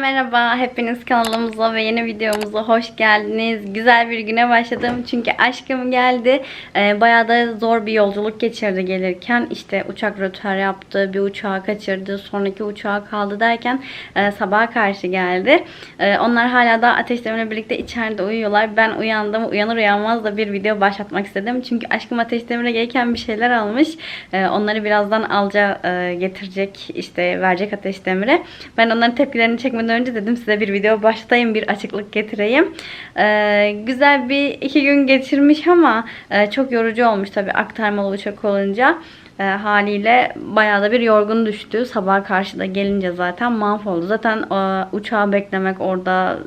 Merhaba. Hepiniz kanalımıza ve yeni videomuza hoş geldiniz. Güzel bir güne başladım çünkü aşkım geldi. Ee, bayağı da zor bir yolculuk geçirdi gelirken. İşte uçak rötar yaptı, bir uçağı kaçırdı, sonraki uçağa kaldı derken e, sabaha karşı geldi. E, onlar hala da Ateşlerim'le birlikte içeride uyuyorlar. Ben uyandım. Uyanır uyanmaz da bir video başlatmak istedim. Çünkü aşkım Ateşlerim'e gelirken bir şeyler almış. E, onları birazdan alca getirecek, işte verecek Ateşdemir'e. Ben onların tepkilerini çekmeden önce dedim size bir video başlatayım, bir açıklık getireyim. E, güzel bir iki gün geçirmiş ama e, çok yorucu olmuş tabii aktarmalı uçak olunca. E, haliyle bayağı da bir yorgun düştü. Sabah karşıda gelince zaten mahvoldu. Zaten e, uçağı beklemek orada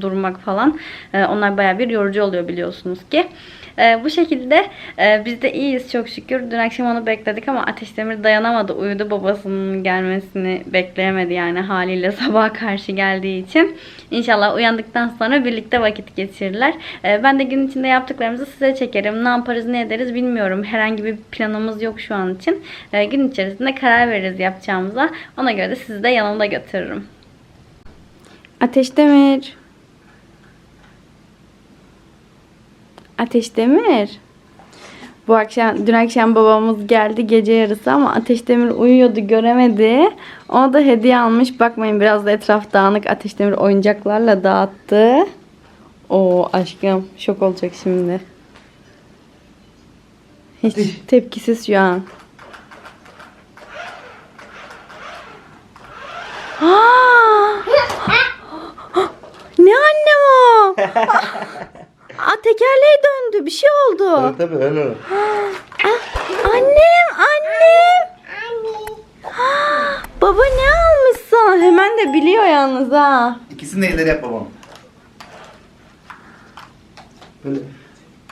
durmak falan e, onlar bayağı bir yorucu oluyor biliyorsunuz ki. E, bu şekilde e, biz de iyiyiz çok şükür. Dün akşam onu bekledik ama Ateş Demir dayanamadı. Uyudu babasının gelmesini bekleyemedi yani haliyle sabaha karşı geldiği için. İnşallah uyandıktan sonra birlikte vakit geçirirler. E, ben de gün içinde yaptıklarımızı size çekerim. Ne yaparız ne ederiz bilmiyorum. Herhangi bir planımız yok şu an için. E, gün içerisinde karar veririz yapacağımıza. Ona göre de sizi de yanımda götürürüm. Ateş Ateş Demir. Bu akşam, dün akşam babamız geldi gece yarısı ama Ateş Demir uyuyordu göremedi. Ona da hediye almış. Bakmayın biraz da etraf dağınık. Ateş Demir oyuncaklarla dağıttı. O aşkım şok olacak şimdi. Hiç tepkisiz şu an. Aa! ne annem o? Aa, tekerleği döndü. Bir şey oldu. Tabii tabii öyle. Ah, annem, annem. Ah, Baba ne almış sana? Hemen de biliyor yalnız ha. İkisini de elleri yap babam. Böyle.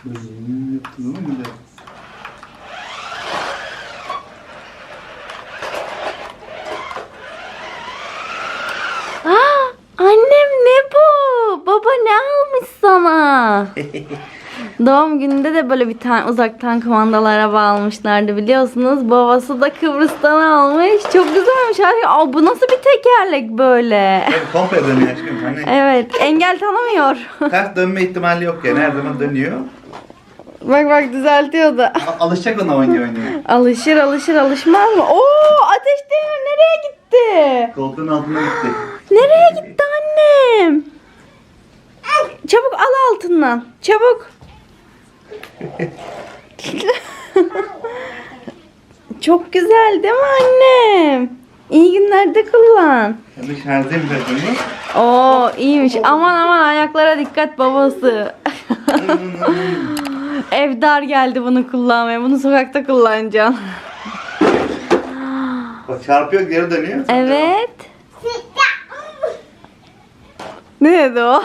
Böyle yaptın ama güzel. Aa, annem ne bu? Baba ne almış sana? Doğum gününde de böyle bir tane uzaktan kumandalı araba almışlardı biliyorsunuz. Babası da Kıbrıs'tan almış. Çok güzelmiş. Aa, bu nasıl bir tekerlek böyle? Komple dönüyor aşkım. Hani Evet, engel tanımıyor. ters dönme ihtimali yok yani her zaman dönüyor. bak bak düzeltiyordu. A- alışacak ona oynuyor oynuyor. Alışır alışır alışmaz mı? Oo ateş demir nereye gitti? Koltuğun altına gitti. Nereye gitti annem? Çabuk al altından. Çabuk. Çok güzel değil mi annem? İyi günlerde kullan. Şarjıyım zaten bu. Oo iyiymiş. Aman aman ayaklara dikkat babası. Ev dar geldi bunu kullanmaya. Bunu sokakta kullanacaksın. Bak çarpıyor geri dönüyor. Evet. Ne dedi o?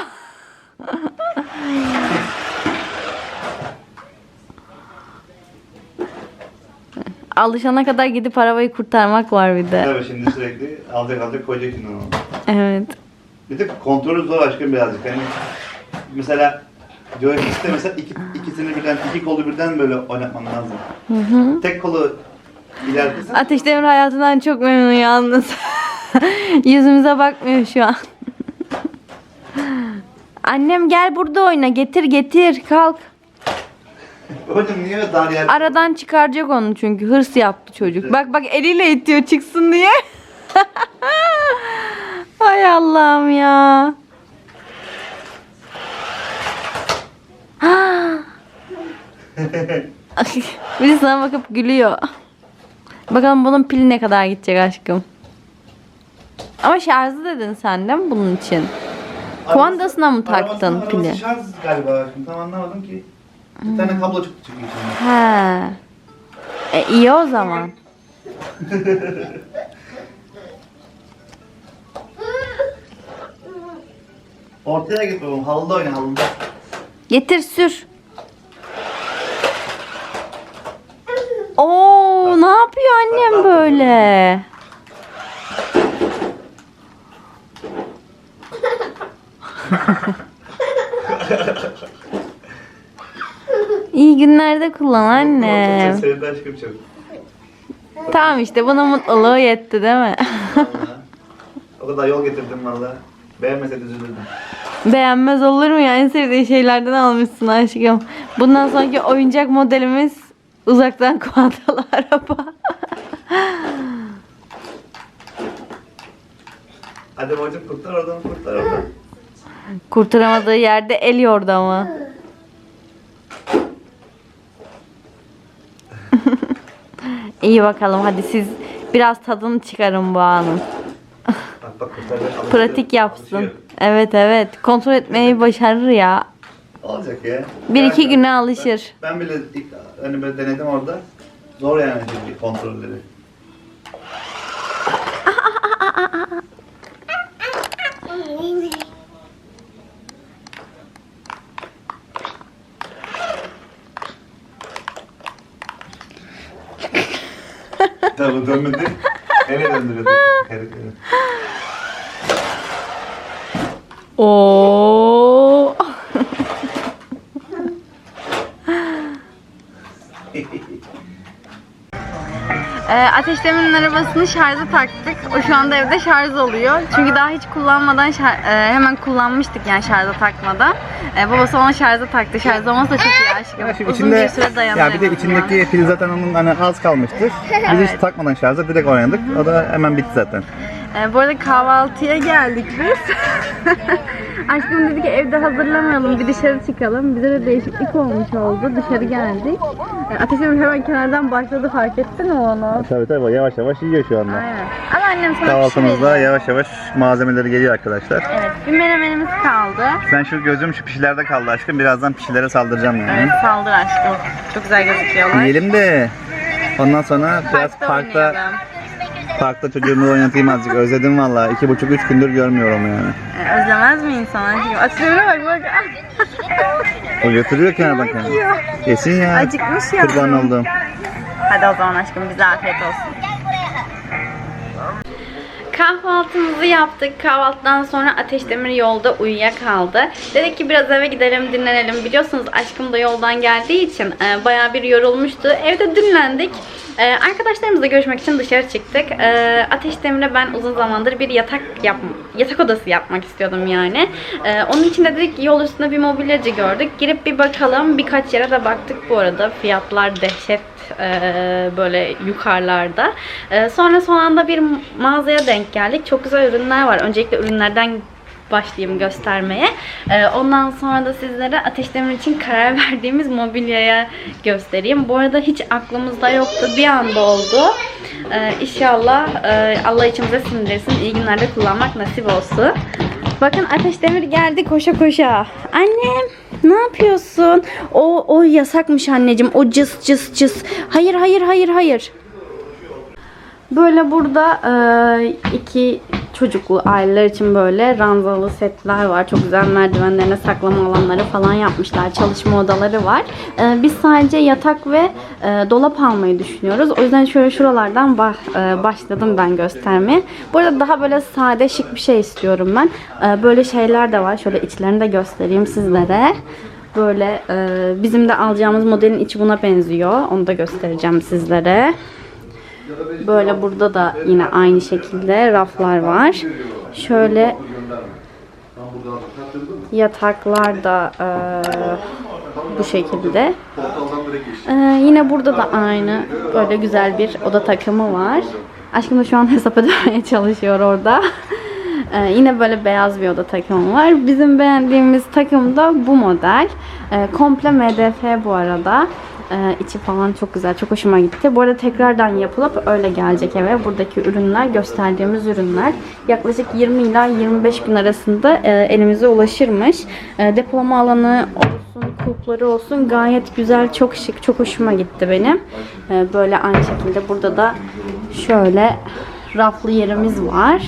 Alışana kadar gidip arabayı kurtarmak var bir de. Tabii şimdi sürekli alacak alacak koyacak şimdi onu. Evet. Bir de kontrolü zor aşkım birazcık. Hani mesela joystick'te mesela iki, ikisini birden, iki kolu birden böyle oynatman lazım. Hı hı. Tek kolu ilerletirsen Ateş Demir hayatından çok memnun yalnız. Yüzümüze bakmıyor şu an. Annem gel burada oyna. Getir getir. Kalk. Babacım niye dar yer? Aradan çıkaracak onu çünkü. Hırs yaptı çocuk. Bak bak eliyle itiyor çıksın diye. Hay Allah'ım ya. Bir de sana bakıp gülüyor. Bakalım bunun pili ne kadar gidecek aşkım. Ama şarjı dedin sen değil mi bunun için? Kumandasına mı taktın Arabasının- pili? şarj galiba aşkım. Tam anlamadım ki. Bir tane kablo çıktı çünkü içinden. He. E iyi o zaman. Ortaya git babam. Halıda oyna halıda. Getir sür. Oo, ne yapıyor annem böyle? Günlerde kullan aşkım çok. Tamam işte buna mutluluğu yetti değil mi? O kadar yol getirdim valla. Beğenmeseydi üzülürdüm. Beğenmez olur mu ya? En sevdiğin şeylerden almışsın aşkım. Bundan sonraki oyuncak modelimiz uzaktan kuandalı araba. Hadi babacım kurtar oradan kurtar oradan. Kurtaramadığı yerde el yordu ama. İyi bakalım hadi siz biraz tadını çıkarın bu anın. Bak bak kurtaracak. alışıyor, Pratik yapsın. alışıyor. Evet evet. Kontrol etmeyi başarır ya. Olacak ya. Bir iki güne alışır. Ben, ben bile ilk hani böyle denedim orada. Zor yani kontrolleri. Tabii dönmedi. Nereye döndürüyordu? Herifleri. Oo. Ee, Ateş Demir'in arabasını şarja taktık. O şu anda evde şarj oluyor. Çünkü daha hiç kullanmadan şar- e, hemen kullanmıştık yani şarja takmadan. E, babası ona şarja taktı. Şarj olmasa çok iyi aşkım. Ya şimdi Uzun bir süre dayanır. ya bir de en azından. içindeki pil zaten onun hani az kalmıştı. Biz hiç takmadan şarja direkt oynadık. O da hemen bitti zaten. Ee, bu arada kahvaltıya geldik biz. Aşkım dedi ki evde hazırlamayalım bir dışarı çıkalım. Bize de değişiklik olmuş oldu. Dışarı geldik. Ee, Ateşim hemen kenardan başladı fark ettin mi onu? Tabii tabii yavaş yavaş yiyor şu anda. Aynen. Ama annem sana şey Kahvaltımızda veriyor. yavaş yavaş malzemeleri geliyor arkadaşlar. Evet bir menemenimiz kaldı. Ben şu gözüm şu pişilerde kaldı aşkım. Birazdan pişilere saldıracağım yani. Evet saldır aşkım. Çok güzel gözüküyorlar. Yiyelim de ondan sonra biraz Parkta parkta oynayalım. Parkta çocuğumu oynatayım azıcık. Özledim valla. iki buçuk üç gündür görmüyorum yani. Ee, özlemez mi insan? Ateşime bak bak. O götürüyor kenardan kenara. Yesin ya. Acıkmış ya. Kurban oldum. Hadi o zaman aşkım bize afiyet olsun. Kahvaltımızı yaptık. Kahvaltıdan sonra Ateş Demir yolda uyuyakaldı. Dedik ki biraz eve gidelim dinlenelim. Biliyorsunuz aşkım da yoldan geldiği için e, bayağı bir yorulmuştu. Evde dinlendik. E, arkadaşlarımızla görüşmek için dışarı çıktık. E, Ateş Demir'e ben uzun zamandır bir yatak yap yatak odası yapmak istiyordum yani. E, onun için de dedik yol üstünde bir mobilyacı gördük. Girip bir bakalım. Birkaç yere de baktık bu arada. Fiyatlar dehşet e, böyle yukarılarda. E, sonra son anda bir mağazaya denk geldik. Çok güzel ürünler var. Öncelikle ürünlerden başlayayım göstermeye. E, ondan sonra da sizlere Ateş Demir için karar verdiğimiz mobilyaya göstereyim. Bu arada hiç aklımızda yoktu. Bir anda oldu. E, inşallah e, Allah içimize sindirsin. İyi günlerde kullanmak nasip olsun. Bakın Ateş Demir geldi koşa koşa. Annem ne yapıyorsun? O o yasakmış anneciğim. O cıs cıs cıs. Hayır hayır hayır hayır. Böyle burada e, iki çocuklu aileler için böyle ranzalı setler var. Çok güzel merdivenlerine saklama alanları falan yapmışlar. Çalışma odaları var. E, biz sadece yatak ve e, dolap almayı düşünüyoruz. O yüzden şöyle şuralardan bah- e, başladım ben göstermeye. Bu arada daha böyle sade şık bir şey istiyorum ben. E, böyle şeyler de var. Şöyle içlerini de göstereyim sizlere. Böyle e, bizim de alacağımız modelin içi buna benziyor. Onu da göstereceğim sizlere. Böyle burada da yine aynı şekilde raflar var. Şöyle yataklar da e, bu şekilde. E, yine burada da aynı böyle güzel bir oda takımı var. Aşkım da şu an hesap ödemeye çalışıyor orada. E, yine böyle beyaz bir oda takımı var. Bizim beğendiğimiz takım da bu model. E, komple MDF bu arada. Ee, içi falan çok güzel. Çok hoşuma gitti. Bu arada tekrardan yapılıp öyle gelecek eve. Buradaki ürünler, gösterdiğimiz ürünler yaklaşık 20 ila 25 gün arasında e, elimize ulaşırmış. E, depolama alanı olsun, kulpları olsun gayet güzel, çok şık, çok hoşuma gitti benim. E, böyle aynı şekilde burada da şöyle raflı yerimiz var.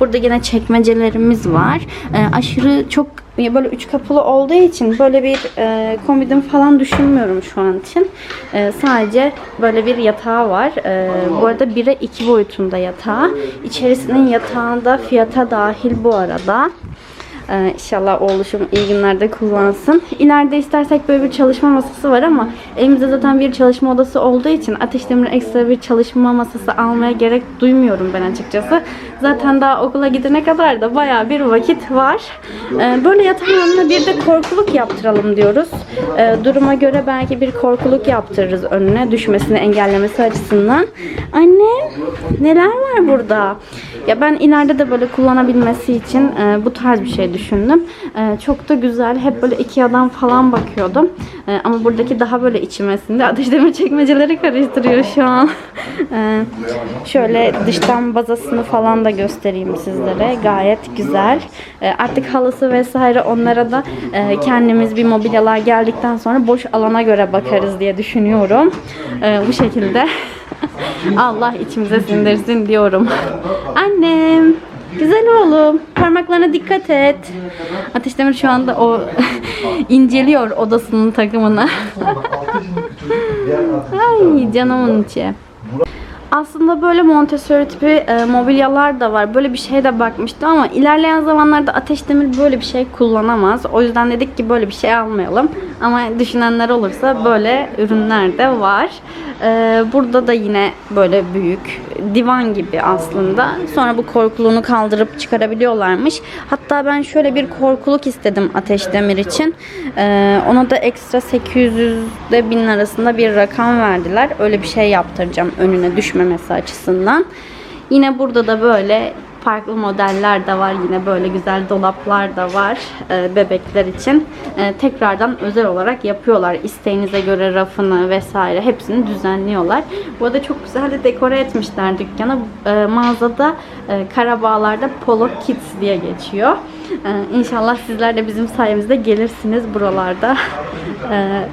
Burada yine çekmecelerimiz var. E, aşırı çok böyle üç kapılı olduğu için böyle bir e, komodin falan düşünmüyorum şu an için. E, sadece böyle bir yatağı var. E, bu arada 1'e 2 boyutunda yatağı. İçerisinin yatağında fiyata dahil bu arada. Ee, inşallah oğluşum iyi günlerde kullansın. İleride istersek böyle bir çalışma masası var ama elimizde zaten bir çalışma odası olduğu için Ateş Demir ekstra bir çalışma masası almaya gerek duymuyorum ben açıkçası. Zaten daha okula gidene kadar da bayağı bir vakit var. Ee, böyle yatağın önüne bir de korkuluk yaptıralım diyoruz. Ee, duruma göre belki bir korkuluk yaptırırız önüne düşmesini engellemesi açısından. Anne neler var burada? Ya ben ileride de böyle kullanabilmesi için e, bu tarz bir şey düşündüm. E, çok da güzel. Hep böyle Ikea'dan falan bakıyordum. E, ama buradaki daha böyle içmesinde. Ateş demir çekmeceleri karıştırıyor şu an. E, şöyle dıştan bazasını falan da göstereyim sizlere. Gayet güzel. E, artık halısı vesaire onlara da e, kendimiz bir mobilyalar geldikten sonra boş alana göre bakarız diye düşünüyorum. E, bu şekilde. Allah içimize sindirsin diyorum. Annem. Güzel oğlum. Parmaklarına dikkat et. Ateş Demir şu anda o inceliyor odasının takımını. Ay canımın içi. Aslında böyle Montessori tipi e, mobilyalar da var. Böyle bir şeye de bakmıştım ama ilerleyen zamanlarda Ateş Demir böyle bir şey kullanamaz. O yüzden dedik ki böyle bir şey almayalım. Ama düşünenler olursa böyle ürünler de var. E, burada da yine böyle büyük divan gibi aslında. Sonra bu korkuluğunu kaldırıp çıkarabiliyorlarmış. Hatta ben şöyle bir korkuluk istedim Ateş Demir için. E, ona da ekstra 800 ile 1000 arasında bir rakam verdiler. Öyle bir şey yaptıracağım önüne düşmemesi açısından. Yine burada da böyle farklı modeller de var. Yine böyle güzel dolaplar da var e, bebekler için. E, tekrardan özel olarak yapıyorlar. İsteğinize göre rafını vesaire hepsini düzenliyorlar. Bu arada çok güzel de dekore etmişler dükkanı. E, mağazada e, Karabağlar'da Polo Kids diye geçiyor. E, inşallah sizler de bizim sayemizde gelirsiniz buralarda. E,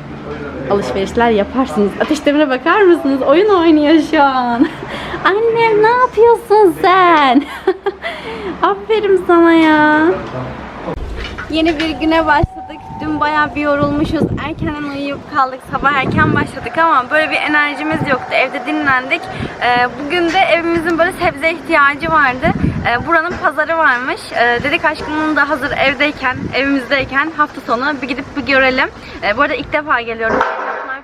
alışverişler yaparsınız. Ateş Demir'e bakar mısınız? Oyun oynuyor şu an. Annem ne yapıyorsun sen? Aferin sana ya. Yeni bir güne başladık. Dün bayağı bir yorulmuşuz. Erkenden uyuyup kaldık. Sabah erken başladık ama böyle bir enerjimiz yoktu. Evde dinlendik. Ee, bugün de evimizin böyle sebze ihtiyacı vardı. Ee, buranın pazarı varmış. Ee, dedik aşkımın da hazır evdeyken, evimizdeyken hafta sonu bir gidip bir görelim. Ee, bu arada ilk defa geliyorum.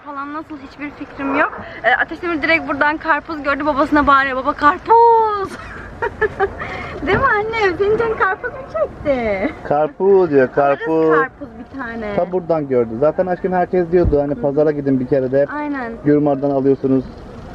Falan nasıl hiçbir fikrim yok. Ee, Ateş Demir direkt buradan karpuz gördü. Babasına bağırıyor. Baba karpuz! Değil mi annem? Senin canın karpuz mu çekti? Karpuz diyor, Alırız karpuz. karpuz bir tane. Ta buradan gördü. Zaten aşkım herkes diyordu hani pazara gidin bir kere de Aynen. Gürmar'dan alıyorsunuz.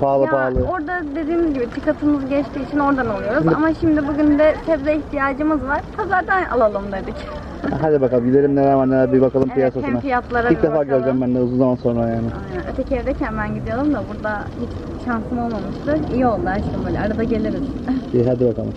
Pahalı Ya pahalı. orada dediğimiz gibi tikatımız geçtiği için oradan alıyoruz. Ama şimdi bugün de sebze ihtiyacımız var. Pazardan alalım dedik. Hadi bakalım gidelim neler var neler bir bakalım Evet, piyasasına. hem fiyatlara İlk bir defa bakalım. göreceğim ben de uzun zaman sonra yani. Aynen. Öteki evdeyken ben gidiyordum da burada hiç şansım olmamıştı. İyi oldu aşkım böyle arada geliriz. İyi hadi bakalım.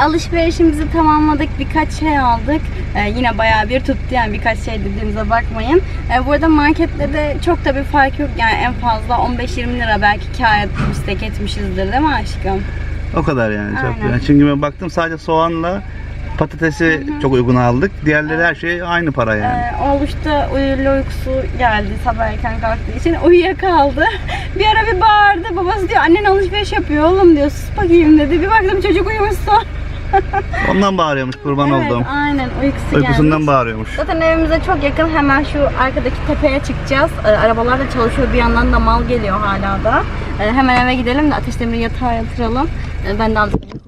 Alışverişimizi tamamladık. Birkaç şey aldık. Ee, yine bayağı bir tuttu yani birkaç şey dediğimize bakmayın. Ee, bu arada markette de çok da bir fark yok. Yani en fazla 15-20 lira belki kâr etmiştik etmişizdir değil mi aşkım? O kadar yani çok. Aynen. Yani çünkü ben baktım sadece soğanla patatesi çok uygun aldık. Diğerleri her şey aynı para yani. Ee, oğluşta uyuyla uykusu geldi sabah erken kalktığı için uyuyakaldı. bir ara bir bağırdı. Babası diyor annen alışveriş yapıyor oğlum diyor. Sus bakayım dedi. Bir baktım çocuk uyumuş son. Ondan bağırıyormuş kurban evet oldum. aynen uykusu Uykusundan gelmiş. bağırıyormuş. Zaten evimize çok yakın. Hemen şu arkadaki tepeye çıkacağız. Ee, arabalar da çalışıyor. Bir yandan da mal geliyor hala da. Ee, hemen eve gidelim de Ateş Demir'i yatağa yatıralım. Ee, ben de göstereyim.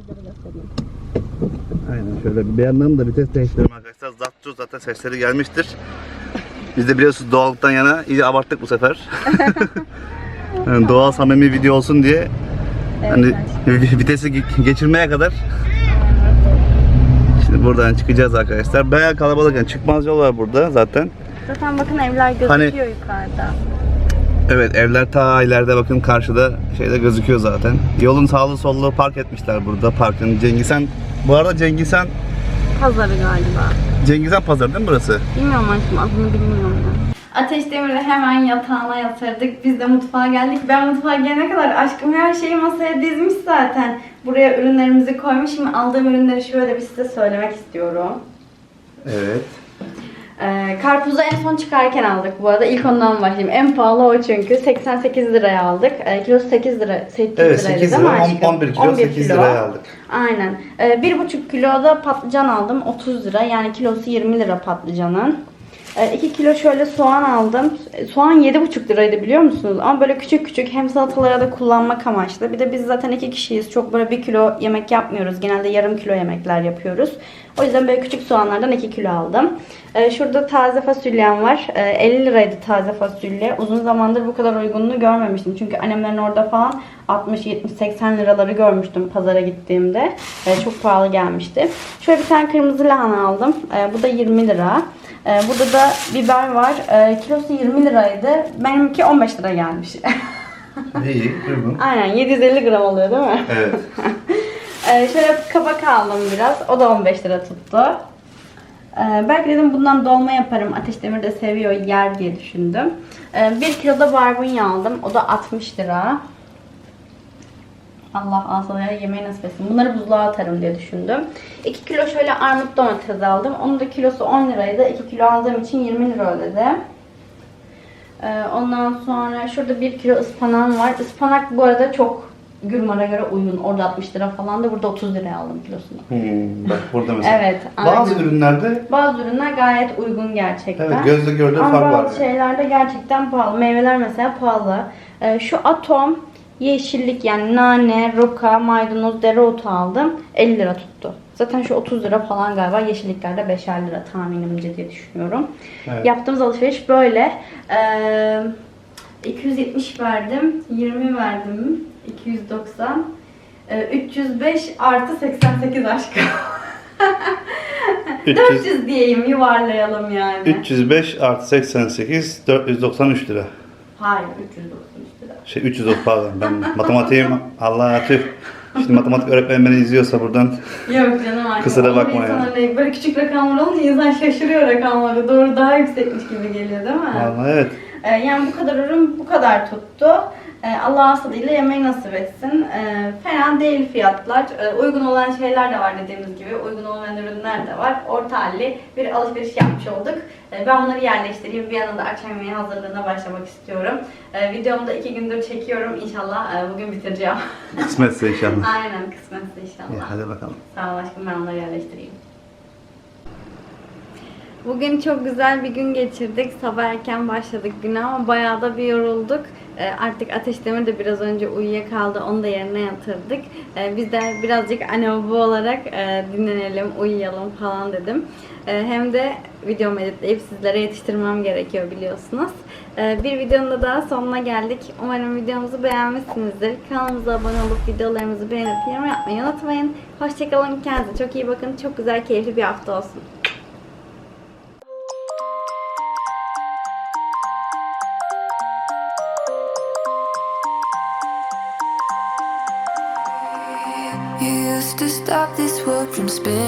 Aynen şöyle bir yandan da vites değiştirelim arkadaşlar. Zatçı zaten sesleri gelmiştir. Biz de biliyorsunuz doğallıktan yana iyice abarttık bu sefer. yani doğal samimi video olsun diye Evet, hani vitesi ge- geçirmeye kadar Şimdi buradan çıkacağız arkadaşlar. Bayağı kalabalık yani çıkmaz yol var burada zaten. Zaten bakın evler gözüküyor Hani- yukarıda. Evet evler ta ileride bakın karşıda şeyde gözüküyor zaten. Yolun sağlı sollu park etmişler burada parkın. Cengizhan bu arada Cengizhan Pazarı galiba. Cengizhan pazarı değil mi burası? Bilmiyorum aşkım adını bilmiyorum ya. Ateş Demir'i hemen yatağına yatırdık. Biz de mutfağa geldik. Ben mutfağa gelene kadar aşkım her şeyi masaya dizmiş zaten. Buraya ürünlerimizi koymuş. Şimdi aldığım ürünleri şöyle bir size söylemek istiyorum. Evet. Ee, karpuzu en son çıkarken aldık bu arada. İlk ondan başlayayım. En pahalı o çünkü. 88 liraya aldık. Ee, kilosu 8 lira. 8 Evet liraydı 8 değil mi lira, aşkım? 10, 11 kilo 8 liraya aldık. Aynen. Ee, 1,5 kilo da patlıcan aldım. 30 lira. Yani kilosu 20 lira patlıcanın. 2 kilo şöyle soğan aldım. Soğan 7,5 liraydı biliyor musunuz? Ama böyle küçük küçük hem salatalara da kullanmak amaçlı. Bir de biz zaten 2 kişiyiz. Çok böyle 1 kilo yemek yapmıyoruz. Genelde yarım kilo yemekler yapıyoruz. O yüzden böyle küçük soğanlardan 2 kilo aldım. Ee, Şurada taze fasulyem var. Ee, 50 liraydı taze fasulye. Uzun zamandır bu kadar uygunluğu görmemiştim. Çünkü annemlerin orada falan 60, 70, 80 liraları görmüştüm pazara gittiğimde. Ee, Çok pahalı gelmişti. Şöyle bir tane kırmızı lahana aldım. Ee, Bu da 20 lira. Ee, Burada da biber var. Ee, Kilosu 20 liraydı. Benimki 15 lira gelmiş. İyi, uygun. Aynen 750 gram oluyor değil mi? Evet. Ee, şöyle kabak aldım biraz. O da 15 lira tuttu. Ee, belki dedim bundan dolma yaparım. Ateş Demir de seviyor yer diye düşündüm. Ee, 1 kilo da barbunya aldım. O da 60 lira. Allah asalara yemeği nasip etsin. Bunları buzluğa atarım diye düşündüm. 2 kilo şöyle armut domates aldım. Onun da kilosu 10 liraydı. 2 kilo aldığım için 20 lira ödedim. Ee, ondan sonra şurada 1 kilo ıspanağım var. Ispanak bu arada çok Gülmar'a göre uygun. Orada 60 lira falan da burada 30 liraya aldım kilosunu. Hmm, bak burada mesela. Evet, Bazı aynen. ürünlerde Bazı ürünler gayet uygun gerçekten. evet gözle gördüğü Ama fark var. bazı şeylerde gerçekten pahalı. Meyveler mesela pahalı. Ee, şu atom yeşillik yani nane, roka, maydanoz, dereotu aldım. 50 lira tuttu. Zaten şu 30 lira falan galiba. Yeşilliklerde 5'er lira tahminimce diye düşünüyorum. Evet. Yaptığımız alışveriş böyle. Ee, 270 verdim. 20 verdim. 290. Ee, 305 artı 88 aşkım. 300, 400 diyeyim yuvarlayalım yani. 305 artı 88 493 lira. Hayır 393 lira. Şey 330 pardon ben matematiğim Allah tüh. Şimdi matematik öğretmeni beni izliyorsa buradan Yok canım artık. Kusura bakma ya. öyle- Böyle küçük rakamlar olunca insan şaşırıyor rakamları. Doğru daha yüksekmiş gibi geliyor değil mi? vallahi evet. Ee, yani bu kadar ürün bu kadar tuttu. Ee, Allah hastalığıyla yemeği nasip etsin. Ee, fena değil fiyatlar. Ee, uygun olan şeyler de var dediğimiz gibi. Uygun olmayan ürünler de var. Orta halli bir alışveriş yapmış olduk. Ben bunları yerleştireyim. Bir yandan da akşam yemeği hazırlığına başlamak istiyorum. Videomu da iki gündür çekiyorum. İnşallah e, bugün bitireceğim. Kısmetse inşallah. Aynen kısmetse inşallah. hadi bakalım. Sağ ol aşkım ben onları yerleştireyim. Bugün çok güzel bir gün geçirdik. Sabah erken başladık güne ama bayağı da bir yorulduk. Ee, artık Ateş Demir de biraz önce uyuyakaldı. Onu da yerine yatırdık. Ee, biz de birazcık anne baba olarak e, dinlenelim, uyuyalım falan dedim. Ee, hem de videomu editleyip sizlere yetiştirmem gerekiyor biliyorsunuz. Bir videonun da daha sonuna geldik. Umarım videomuzu beğenmişsinizdir. Kanalımıza abone olup videolarımızı beğenip yorum yapmayı unutmayın. Hoşçakalın. Kendinize çok iyi bakın. Çok güzel, keyifli bir hafta olsun. from space